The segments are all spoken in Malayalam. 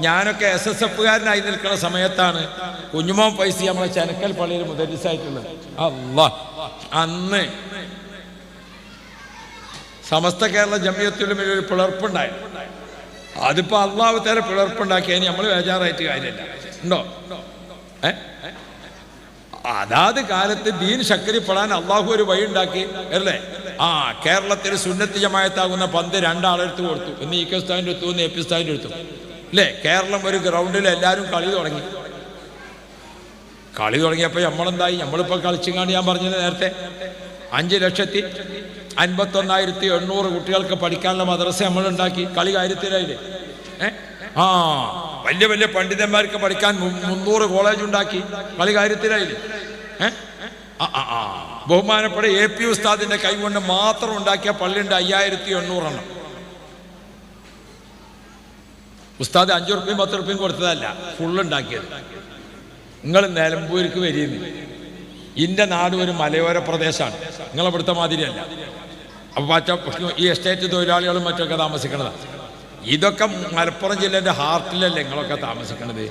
ഞാനൊക്കെ എസ് എസ് എഫുകാരനായി നിൽക്കുന്ന സമയത്താണ് കുഞ്ഞുമോൻ പൈസ നമ്മളെ ചെനക്കൽ പള്ളിയിൽ മുതലിസായിട്ടുള്ളത് അല്ല അന്ന് സമസ്ത കേരള ജമിയത്തിലും ഒരു പിളർപ്പുണ്ടായി. അതിപ്പോ അള്ളാഹു പിളർപ്പുണ്ടാക്കി. പിളർപ്പുണ്ടാക്കിയതിന് നമ്മൾ ബേജാറായിട്ട് കാര്യമില്ല. ഉണ്ടോ? അതാത് കാലത്ത് ദീൻ ശക്തിപ്പെടാൻ അള്ളാഹു ഒരു വഴി ഉണ്ടാക്കി. അല്ലേ? ആ കേരളത്തിൽ സുന്നത്തി ജമായത്താകുന്ന പന്ത് രണ്ടാളെടുത്ത് കൊടുത്തു. ഒന്ന് ഈ സ്ഥാനിന്റെ എടുത്തു ഒന്ന് എ പി സ്ഥാനിന്റെ എടുത്തു അല്ലേ കേരളം ഒരു ഗ്രൗണ്ടിൽ എല്ലാവരും കളി തുടങ്ങി. കളി തുടങ്ങിയപ്പോൾ നമ്മളെന്തായി നമ്മളിപ്പോൾ കളിച്ചിങ്ങാണ്ട് ഞാൻ പറഞ്ഞത് നേരത്തെ? അഞ്ച് ലക്ഷത്തി അൻപത്തൊന്നായിരത്തി എണ്ണൂറ് കുട്ടികൾക്ക് പഠിക്കാനുള്ള മദ്രസ നമ്മളുണ്ടാക്കി കളി കാര്യത്തിലായില്ലേ? ഏ? ആ വലിയ വലിയ പണ്ഡിതന്മാർക്ക് പഠിക്കാൻ മുന്നൂറ് കോളേജ് ഉണ്ടാക്കി. കളി കാര്യത്തിലായില്ലേ? ഏ? ആ ആ ആ. ബഹുമാനപ്പെട്ട എ പി ഉസ്താദിന്റെ കൈ കൊണ്ട് മാത്രം ഉണ്ടാക്കിയ പള്ളിയുണ്ട് അയ്യായിരത്തി എണ്ണൂറെണ്ണം. ഉസ്താദ് അഞ്ചു റുപ്യയും പത്ത് റുപ്യയും കൊടുത്തതല്ല ഫുള്ള് ഉണ്ടാക്കിയത് നിങ്ങൾ നിലമ്പൂർക്ക് വരിയെന്ന് ഇന്റെ നാട് ഒരു മലയോര പ്രദേശമാണ്. നിങ്ങൾ ഇവിടുത്തെ മാതിരിയല്ല. അപ്പൊ മറ്റ ഈ എസ്റ്റേറ്റ് തൊഴിലാളികളും മറ്റൊക്കെ താമസിക്കണതാണ് ഇതൊക്കെ മലപ്പുറം ജില്ലേന്റെ ഹാർട്ടിലല്ലേ നിങ്ങളൊക്കെ താമസിക്കണത്?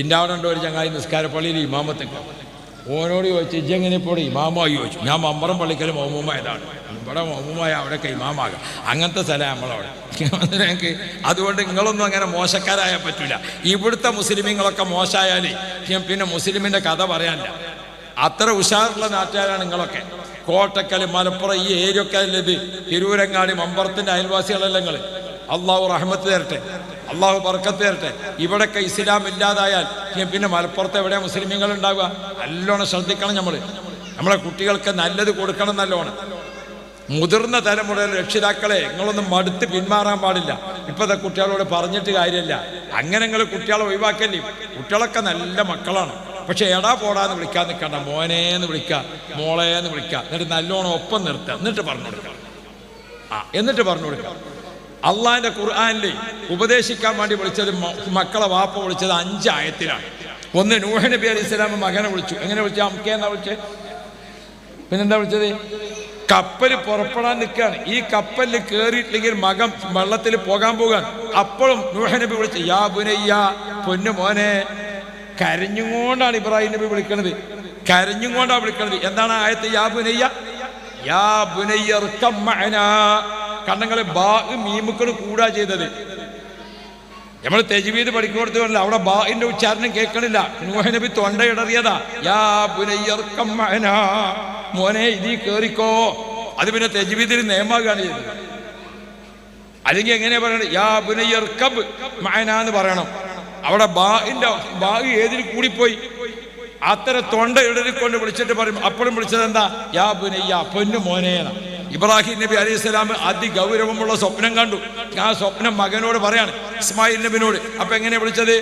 ഇന്റെ അവിടെ ഉണ്ട് ഒരു ചങ്ങായി നിസ്കാരപ്പള്ളിയിൽ ഇമാമത്തൊക്കെ ഓനോട് ചോദിച്ചു ഇജ്ജെങ്ങനെ ഇപ്പോൾ ഇമാമായി ചോദിച്ചു? ഞാൻ മമ്പറം പള്ളിക്കൽ മൗമുമായതാണ്. ഇവിടെ അവിടെ അവിടെയൊക്കെ ഇമാമാകാം. അങ്ങനത്തെ സ്ഥലം നമ്മളവിടെ. ഞങ്ങൾക്ക് അതുകൊണ്ട് നിങ്ങളൊന്നും അങ്ങനെ മോശക്കാരായാൽ പറ്റില്ല ഇവിടുത്തെ മുസ്ലിമീങ്ങളൊക്കെ ഞാൻ പിന്നെ മുസ്ലിമിന്റെ കഥ പറയാനില്ല. അത്ര ഉഷാറുള്ള നാട്ടുകാരാണ് നിങ്ങളൊക്കെ. കോട്ടക്കൽ മലപ്പുറം ഈ ഏരിയൊക്കെ ഇത് തിരൂരങ്ങാടി മമ്പറത്തിന്റെ അയൽവാസികളല്ല നിങ്ങൾ അള്ളാഹു റഹ്മത്ത് തരട്ടെ. അള്ളാഹു ബർക്കത്ത് തരട്ടെ. ഇവിടെയൊക്കെ ഇസ്ലാം ഇല്ലാതായാൽ പിന്നെ മലപ്പുറത്ത് എവിടെ മുസ്ലിമീങ്ങൾ ഉണ്ടാവുക? നല്ലോണം ശ്രദ്ധിക്കണം നമ്മൾ നമ്മളെ കുട്ടികൾക്ക് നല്ലത് കൊടുക്കണം നല്ലോണം. മുതിർന്ന തലമുറയിൽ രക്ഷിതാക്കളെ നിങ്ങളൊന്നും മടുത്ത് പിന്മാറാൻ പാടില്ല. ഇപ്പോഴത്തെ കുട്ടികളോട് പറഞ്ഞിട്ട് കാര്യമില്ല. അങ്ങനെ നിങ്ങൾ കുട്ടികളെ ഒഴിവാക്കല്ലേ? കുട്ടികളൊക്കെ നല്ല മക്കളാണ്. പക്ഷെ എടാ പോടാന്ന് വിളിക്കാൻ നിൽക്കണ്ട. മോനേന്ന് വിളിക്കുക മോളേന്ന് വിളിക്കുക എന്നിട്ട് നല്ലോണം ഒപ്പം നിർത്തുക. എന്നിട്ട് പറഞ്ഞു കൊടുക്കുക. ആ എന്നിട്ട് പറഞ്ഞു കൊടുക്കുക. അള്ളാന്റെ ഖുർആാനിൽ ഉപദേശിക്കാൻ വേണ്ടി വിളിച്ചത് മക്കളെ വാപ്പ വിളിച്ചത് അഞ്ച് ആയത്തിലാണ് ഒന്ന് നൂഹ് നബി അലൈഹി സ്വലാം മകനെ വിളിച്ചു. എങ്ങനെ വിളിച്ചു? അമ്മ എന്നാ വിളിച്ചത് പിന്നെന്താ വിളിച്ചത്? കപ്പൽ പുറപ്പെടാൻ നിൽക്കുകയാണ്. ഈ കപ്പലിൽ കയറിയിട്ടില്ലെങ്കിൽ മകം വെള്ളത്തിൽ പോകാൻ പോകാൻ അപ്പോഴും നൂഹ് നബി വിളിച്ചു യാ ബുനയ്യ പൊന്നു മോനെ കരഞ്ഞുകൊണ്ടാണ് ഇബ്രാഹിം നബി വിളിക്കുന്നത് കരഞ്ഞുകൊണ്ടാണ് വിളിക്കുന്നത് എന്താണ് ആയത്ത്? യാ ബുനയ്യ യാ മഅനാ. കണ്ണങ്ങളെ ബാ മീമുക്കൾ കൂടാ ചെയ്തത്. നമ്മൾ തെജുവീത് പഠിക്കുന്നിടത്ത് പറഞ്ഞില്ല അവിടെ ബാഹിന്റെ ഉച്ചാരണം കേൾക്കണില്ല. നബി തൊണ്ടയിടറിയതാ. യാ ബുനയ്യർക്കം മഅനാ. മോനെ ഇതി കേറിക്കോ. അത് പിന്നെ തെജുവീതിൽ നിയമാകാണ് ചെയ്തത്. അല്ലെങ്കിൽ എങ്ങനെയാ പറയണത്? യാ പുനയ്യർക്കബ് മഅന എന്ന് പറയണം. അവിടെ ബാഇന്റെ ബാഹ് ഏതിൽ കൂടിപ്പോയി? അത്തരം തൊണ്ട ഇടറിക്കൊണ്ട് വിളിച്ചിട്ട് പറയും. അപ്പോഴും വിളിച്ചത് എന്താ യാ പുനയ്യ പൊന്നു മോനേന ഇബ്രാഹിം നബി അലൈഹി സ്വലാം അതിഗൗരവമുള്ള സ്വപ്നം കണ്ടു. ആ സ്വപ്നം മകനോട് പറയാണ് ഇസ്മായിൽ നബിനോട്. അപ്പൊ എങ്ങനെ വിളിച്ചത്?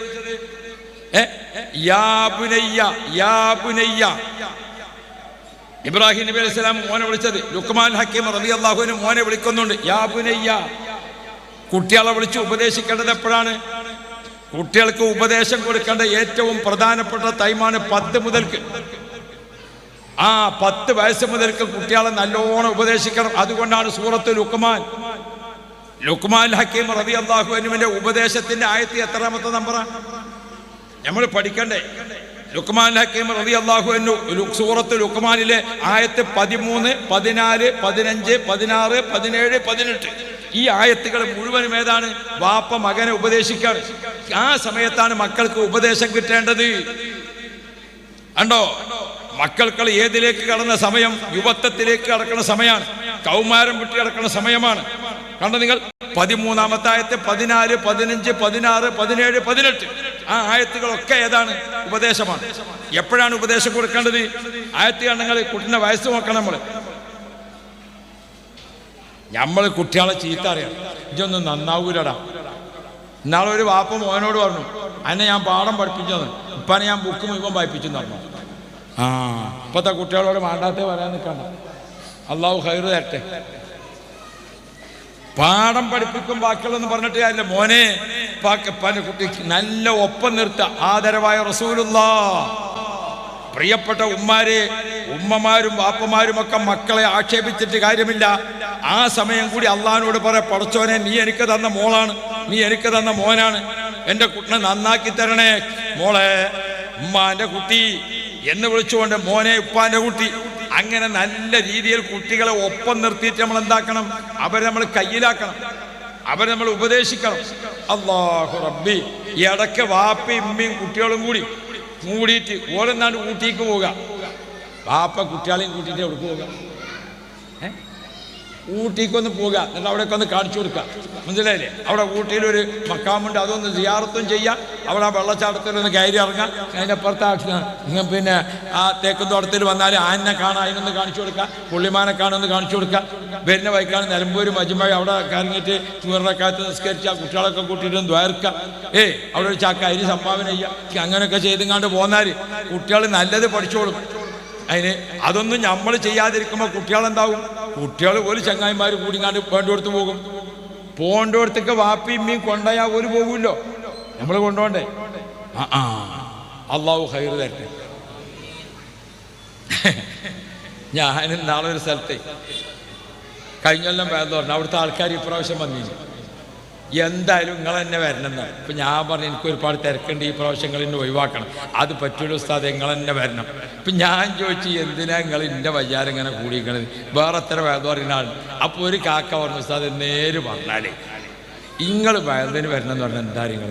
ഇബ്രാഹിം നബി അലൈഹി സ്വലാം മോനെ വിളിച്ചത്. ലുക്മാൻ ഹക്കീം റബി അള്ളാഹുവിന് മോനെ വിളിക്കുന്നുണ്ട്. യാ ബുനയ്യ. കുട്ടികളെ വിളിച്ച് ഉപദേശിക്കേണ്ടത് എപ്പോഴാണ്? കുട്ടികൾക്ക് ഉപദേശം കൊടുക്കേണ്ട ഏറ്റവും പ്രധാനപ്പെട്ട ടൈമാണ് പത്ത് മുതൽക്ക്. ആ പത്ത് വയസ്സ് മുതൽക്ക് കുട്ടികളെ നല്ലോണം ഉപദേശിക്കണം. അതുകൊണ്ടാണ് സൂറത്ത് ലുക്മാൻ ലുക്മാൻ ഹക്കീം റബി അള്ളാഹുവിന്റെ ഉപദേശത്തിന്റെ ആയത്തി എത്രാമത്തെ നമ്പറാണ് നമ്മൾ പഠിക്കണ്ടേ? ലുക്മാൻ ഹക്കീം റബി അള്ളാഹു സൂറത്ത് ലുക്മാനിലെ ആയത്ത് പതിമൂന്ന് പതിനാല് പതിനഞ്ച് പതിനാറ് പതിനേഴ് പതിനെട്ട്. ഈ ആയത്തുകൾ മുഴുവനും ഏതാണ്? വാപ്പ മകനെ ഉപദേശിക്കാൻ. ആ സമയത്താണ് മക്കൾക്ക് ഉപദേശം കിട്ടേണ്ടത്. കണ്ടോ? മക്കൾക്കൾ ഏതിലേക്ക് കടന്ന സമയം? യുവത്വത്തിലേക്ക് കടക്കുന്ന സമയമാണ്. കൗമാരം വിട്ട് കടക്കുന്ന സമയമാണ്. കണ്ടോ നിങ്ങൾ? പതിമൂന്നാമത്തെ ആയത്ത് പതിനാല് പതിനഞ്ച് പതിനാറ് പതിനേഴ് പതിനെട്ട്. ആ ആയത്തുകളൊക്കെ ഏതാണ്? ഉപദേശമാണ്. എപ്പോഴാണ് ഉപദേശം കൊടുക്കേണ്ടത്? ആയത്ത് കണ്ടെങ്കിൽ കുട്ടിന്റെ വയസ്സ് നോക്കണം നമ്മൾ. നമ്മൾ കുട്ടികളെ ചീത്ത അറിയാം. ഇതൊന്നും നന്നാവൂലടാ. ഇന്നാളൊരു വാപ്പ മോനോട് പറഞ്ഞു അന്നെ ഞാൻ പാഠം പഠിപ്പിച്ചെന്ന് ഇപ്പനെ ഞാൻ ബുക്ക് മുഴുവൻ വായിപ്പിച്ചു പറഞ്ഞു. ആ ഇപ്പത്തെ കുട്ടികളോട് വേണ്ടാത്തേ വരാൻ നിൽക്കണ്ട. അള്ളാഹു ഹൈറ് തരട്ടെ. പാഠം പഠിപ്പിക്കും ബാക്കിയുള്ളതെന്ന് പറഞ്ഞിട്ട് കാര്യമില്ല. മോനെ കുട്ടിക്ക് നല്ല ഒപ്പം നിർത്ത. ആദരവായ റസൂലുള്ള. പ്രിയപ്പെട്ട ഉമ്മാരെ ഉമ്മമാരും വാപ്പമാരും ഒക്കെ മക്കളെ ആക്ഷേപിച്ചിട്ട് കാര്യമില്ല. ആ സമയം കൂടി അള്ളഹാനോട് പറ പടച്ചോനെ നീ എനിക്ക് തന്ന മോളാണ്. നീ എനിക്ക് തന്ന മോനാണ്. എന്റെ കുട്ടിനെ നന്നാക്കി തരണേ. മോളെ ഉമ്മാന്റെ കുട്ടി എന്ന് വിളിച്ചുകൊണ്ട് മോനെ ഉപ്പാന്റെ കുട്ടി. അങ്ങനെ നല്ല രീതിയിൽ കുട്ടികളെ ഒപ്പം നിർത്തിയിട്ട് നമ്മൾ എന്താക്കണം? അവരെ നമ്മൾ കയ്യിലാക്കണം. അവരെ നമ്മൾ ഉപദേശിക്കണം. അള്ളാഹു റബ്ബി ഈ ഇടയ്ക്ക് വാപ്പയും ഉമ്മയും കുട്ടികളും കൂടി കൂടിയിട്ട് ഓരോന്നാണ്ട് ഊട്ടിക്ക് പോവുക. വാപ്പ കുട്ടികളെയും കൂട്ടിയിട്ട് എവിടെ പോവുക? ഊട്ടിക്കൊന്ന് പോവുക. എന്നിട്ട് അവിടെയൊക്കെ ഒന്ന് കാണിച്ചു കൊടുക്കുക. മനസ്സിലായില്ലേ? അവിടെ ഊട്ടിയിലൊരു മക്കാമുണ്ട്. അതൊന്ന് സിയാറത്തും ചെയ്യാം. അവിടെ ആ വെള്ളച്ചാട്ടത്തിൽ ഒന്ന് കയറി ഇറങ്ങാം. അതിന്റെ ഇങ്ങ് പിന്നെ ആ തേക്കും തോട്ടത്തിൽ വന്നാൽ ആനെ കാണാം. അതിനൊന്ന് കാണിച്ചു കൊടുക്കുക. പുള്ളിമാനെ കാണുമെന്ന് കാണിച്ചു കൊടുക്കുക. വരുന്ന വൈക്കാണ് നിലമ്പൂർ മജുമായി അവിടെ കറങ്ങിയിട്ട് ചൂറിനക്കാലത്ത് നിസ്കരിച്ച കുട്ടികളൊക്കെ കൂട്ടിയിട്ട് ദ്വാരക്ക. ഏ അവിടെ ഒരു ചാക്ക. അരി സംഭാവന ചെയ്യുക. അങ്ങനെയൊക്കെ ചെയ്തുങ്ങാണ്ട് പോന്നാൽ കുട്ടികൾ നല്ലത് പഠിച്ചോളും. അതിന് അതൊന്നും നമ്മൾ ചെയ്യാതിരിക്കുമ്പോൾ കുട്ടികളെന്താവും? കുട്ടികൾ ഒരു ചങ്ങായിമാർ കൂടിങ്ങാണ്ട് വേണ്ടടുത്ത് പോകും. പോണ്ടോടത്തേക്ക് വാപ്പിയും മീൻ കൊണ്ടുപോയാൽ ഒരു പോകുമല്ലോ നമ്മൾ കൊണ്ടുപോണ്ടേ ആ ആ. അള്ളാഹു ഹൈർ തരട്ടെ. ഞാൻ നാളെ ഒരു സ്ഥലത്തെ. കഴിഞ്ഞെല്ലാം വേദം പറഞ്ഞു അവിടുത്തെ ആൾക്കാർ ഇപ്രാവശ്യം വന്നില്ല എന്തായാലും നിങ്ങൾ തന്നെ വരണം എന്നാണ് ഇപ്പം ഞാൻ പറഞ്ഞു എനിക്ക് ഒരുപാട് തിരക്കുണ്ട് ഈ പ്രാവശ്യങ്ങൾ എന്നെ ഒഴിവാക്കണം. അത് പറ്റൂല ഉസ്താദ് നിങ്ങൾ തന്നെ വരണം. ഇപ്പം ഞാൻ ചോദിച്ചു എന്തിനാ നിങ്ങൾ എന്റെ വയ്യാരം ഇങ്ങനെ കൂടിയിരിക്കണത്? വേറെ എത്ര വേദം പറയുന്ന ആൾ. അപ്പോൾ ഒരു കാക്ക പറഞ്ഞു ഉസ്താദ് നേര് പറഞ്ഞാലേ നിങ്ങൾ വേദന വരണം എന്ന് പറഞ്ഞാൽ എന്താ നിങ്ങൾ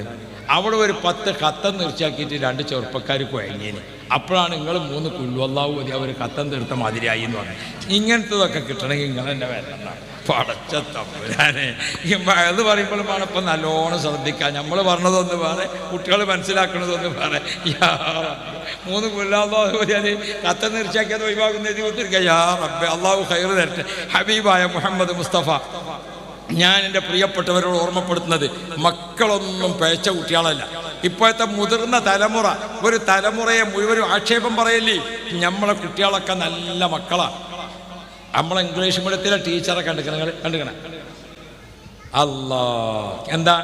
അവിടെ ഒരു പത്ത് കത്തം തീർച്ചയാക്കിയിട്ട് രണ്ട് ചെറുപ്പക്കാർ കുഴങ്ങിയേന് അപ്പോഴാണ് നിങ്ങൾ മൂന്ന് കുല്ലുവല്ലാവും മതി അവർ കത്തം തീർത്ത മാതിരിയായി എന്ന് പറഞ്ഞു ഇങ്ങനത്തതൊക്കെ കിട്ടണമെങ്കിൽ നിങ്ങൾ തന്നെ വരണം പടച്ച തമ്പുരാനെ ഈ വയത് പറയുമ്പോൾ മണപ്പം നല്ലോണം ശ്രദ്ധിക്കാം നമ്മൾ പറഞ്ഞതൊന്ന് വേറെ കുട്ടികൾ മനസ്സിലാക്കണതൊന്ന് വേറെ യാ മൂന്ന് കൊല്ലാതെ കത്ത നിർച്ചയാക്കിയത് ഒഴിവാക്കുന്ന ജീവിതത്തിൽ യാ റബ്ബെ അള്ളാഹു ഹൈർ തരട്ടെ. ഹബീബായ മുഹമ്മദ് മുസ്തഫ. ഞാൻ എന്റെ പ്രിയപ്പെട്ടവരോട് ഓർമ്മപ്പെടുത്തുന്നത് മക്കളൊന്നും പേച്ച കുട്ടികളല്ല. ഇപ്പോഴത്തെ മുതിർന്ന തലമുറ ഒരു തലമുറയെ മുഴുവനും ആക്ഷേപം പറയല്ലേ? നമ്മളെ കുട്ടികളൊക്കെ നല്ല മക്കളാണ് നമ്മളെ ഇംഗ്ലീഷ് മീഡിയത്തിലെ ടീച്ചറെ കണ്ടിക്കണ കണ്ടിക്കണേ അല്ലാ എന്താ?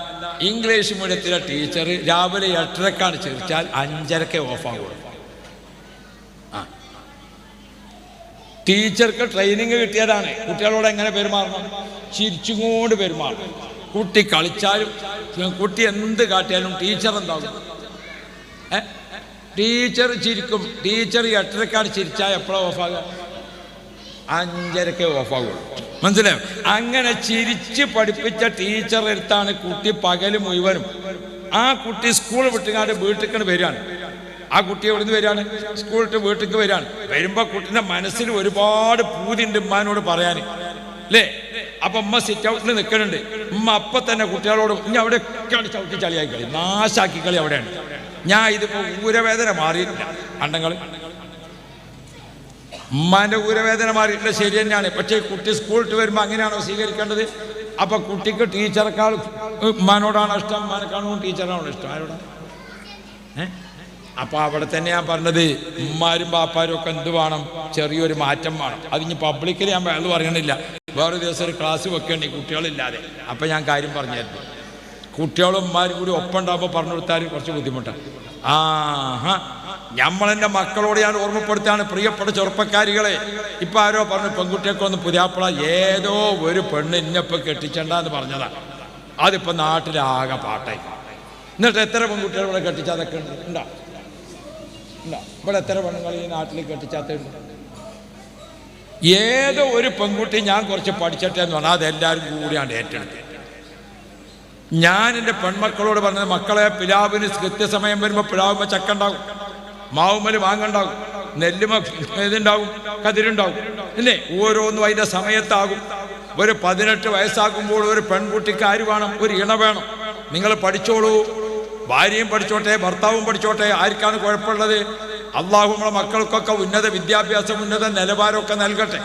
ഇംഗ്ലീഷ് മീഡിയത്തിലെ ടീച്ചർ രാവിലെ എട്ടരക്കാണ് ചിരിച്ചാൽ അഞ്ചരക്ക് ഓഫാകുള്ളൂ ആ. ടീച്ചർക്ക് ട്രെയിനിങ് കിട്ടിയതാണ്. കുട്ടികളോട് എങ്ങനെ പെരുമാറണം? ചിരിച്ചുകൊണ്ട് പെരുമാറണം. കുട്ടി കളിച്ചാലും കുട്ടി എന്ത് കാട്ടിയാലും ടീച്ചർ എന്താകും? ടീച്ചർ ചിരിക്കും. ടീച്ചർ എട്ടരക്കാണ് ചിരിച്ചാൽ എപ്പോഴാണ് ഓഫാകുക അഞ്ചരക്കെ ഓഫാകുള്ളൂ മനസ്സിലായോ? അങ്ങനെ ചിരിച്ച് പഠിപ്പിച്ച ടീച്ചർ എടുത്താണ് കുട്ടി പകൽ മുഴുവനും. ആ കുട്ടി സ്കൂൾ വിട്ടുകാട് വീട്ടിൽ വരികയാണ്. ആ കുട്ടി എവിടുന്ന് വരികയാണ്? സ്കൂൾ വിട്ട് വീട്ടിലേക്ക് വരികയാണ്. വരുമ്പോ കുട്ടിന്റെ മനസ്സിൽ ഒരുപാട് പൂതിണ്ട് ഉമ്മാനോട് പറയാൻ അല്ലേ അപ്പൊ ഉമ്മ സിറ്റ് ഔട്ടിൽ നിൽക്കുന്നുണ്ട് ഉമ്മ അപ്പൊ തന്നെ കുട്ടികളോട് ഇനി അവിടെ ഒക്കെയാണ് ചവിട്ടി ചളിയാക്കി കളി നാശാക്കി കളി അവിടെയാണ്. ഞാൻ ഇതിപ്പോ ഊരവേദന മാറിയിട്ടില്ല. അണ്ടങ്ങൾ ഉമ്മാന്റെ ഊരവേദന മാറിയിട്ട് ശരി തന്നെയാണ്. പക്ഷേ കുട്ടി സ്കൂളിട്ട് വരുമ്പോൾ അങ്ങനെയാണോ സ്വീകരിക്കേണ്ടത്? അപ്പൊ കുട്ടിക്ക് ടീച്ചറെക്കാൾ ഉമ്മാനോടാണ് ഇഷ്ടം ഉമ്മാനെക്കാളും ടീച്ചറാണോ ഇഷ്ടം? ആരോട്? ഏ? അപ്പൊ അവിടെ തന്നെ ഞാൻ പറഞ്ഞത് ഉമ്മാരും പാപ്പാരും ഒക്കെ എന്ത് വേണം? ചെറിയൊരു മാറ്റം വേണം. അത് ഇനി പബ്ലിക്കിൽ ഞാൻ വേറെ പറയണില്ല. വേറെ ദിവസം ഒരു ക്ലാസ് വെക്കേണ്ടി കുട്ടികളില്ലാതെ. അപ്പൊ ഞാൻ കാര്യം പറഞ്ഞായിരുന്നു. കുട്ടികളും ഉമ്മാരും കൂടി ഒപ്പമുണ്ടാകുമ്പോൾ പറഞ്ഞു കൊടുത്താൽ കുറച്ച് ബുദ്ധിമുട്ടാണ് ആഹാ നമ്മളെന്റെ മക്കളോട് ഞാൻ ഓർമ്മപ്പെടുത്താണ് പ്രിയപ്പെട്ട ചെറുപ്പക്കാരികളെ. ഇപ്പം ആരോ പറഞ്ഞു പെൺകുട്ടിയൊക്കെ ഒന്ന് പുതിയാപ്പിള ഏതോ ഒരു പെണ്ണ് ഇന്നപ്പം കെട്ടിച്ചണ്ടെന്ന് പറഞ്ഞതാ. അതിപ്പോൾ നാട്ടിലാകെ പാട്ടായി. എന്നിട്ട് എത്ര പെൺകുട്ടികൾ ഇവിടെ കെട്ടിച്ചാതൊക്കെ ഉണ്ട്? ഉണ്ടോ? ഇവിടെ എത്ര പെണ്ണുങ്ങൾ ഈ നാട്ടിൽ കെട്ടിച്ചാത്തുണ്ട് ഏതോ ഒരു പെൺകുട്ടി ഞാൻ കുറച്ച് പഠിച്ചിട്ടേന്ന് പറഞ്ഞാൽ അതെല്ലാവരും കൂടിയാണ് ഏറ്റെടുത്തത് ഞാൻ എന്റെ പെൺമക്കളോട് പറഞ്ഞത് മക്കളെ പിലാവിന് കൃത്യസമയം വരുമ്പോൾ പിലാവുമ്പോൾ ചക്ക ഉണ്ടാവും മാവുമ്മൽ മാങ്ങുണ്ടാവും നെല്ലുമ ഇതുണ്ടാവും കതിരുണ്ടാവും ഇല്ലേ ഓരോന്നും അതിന്റെ സമയത്താകും. ഒരു പതിനെട്ട് വയസ്സാകുമ്പോൾ ഒരു പെൺകുട്ടിക്ക് ആര് വേണം? ഒരു ഇണ വേണം. നിങ്ങൾ പഠിച്ചോളൂ. ഭാര്യയും പഠിച്ചോട്ടെ ഭർത്താവും പഠിച്ചോട്ടെ ആർക്കാണ് കുഴപ്പമുള്ളത്? അള്ളാഹു നമ്മളെ മക്കൾക്കൊക്കെ ഉന്നത വിദ്യാഭ്യാസം ഉന്നത നിലവാരമൊക്കെ നൽകട്ടെ.